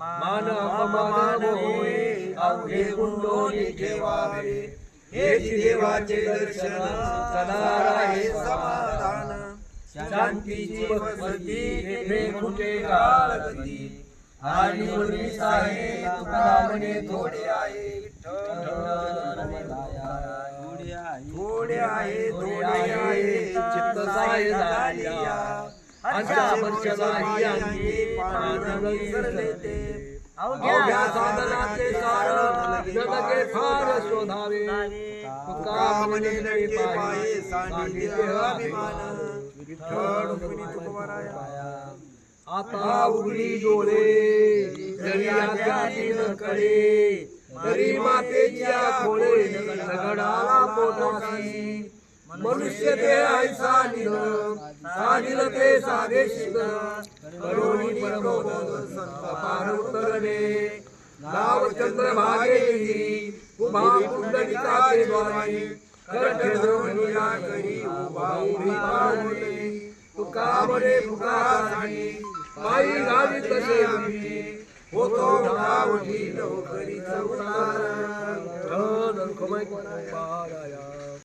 मान अपमान होय अवघे गुंडोनी ठेवावे. हेच देवाचे दर्शन सदा हे समाधान. शांतीची वसती हे कुठे काळ कधी आणि मुली आहे तुका म्हणे थोडे आहे थोडे आहे थोडे आहे. चित्त साय झाली अशा वर्ष झाली अंगी पानं विसरले ते. अवघ्या साधनाचे सार जगके फार शोधावे. तुका म्हणे पाये सांडिते अभिमान. विठ्ठल आता उघडी डोळे जरी कडे तरी मातेच्या खोळे. दगडाला पोटासी मनुष्य ते ऐसा निल साधिल ते साधे शिल. करोनी परमोद संत पार नाव चंद्र भागे उभा कुंडलिकाचे द्वारे करठे करी उभा उभी पावले. तुका म्हणे पुकारासाठी पायी तसे आम्ही. होतो गावठी उतार.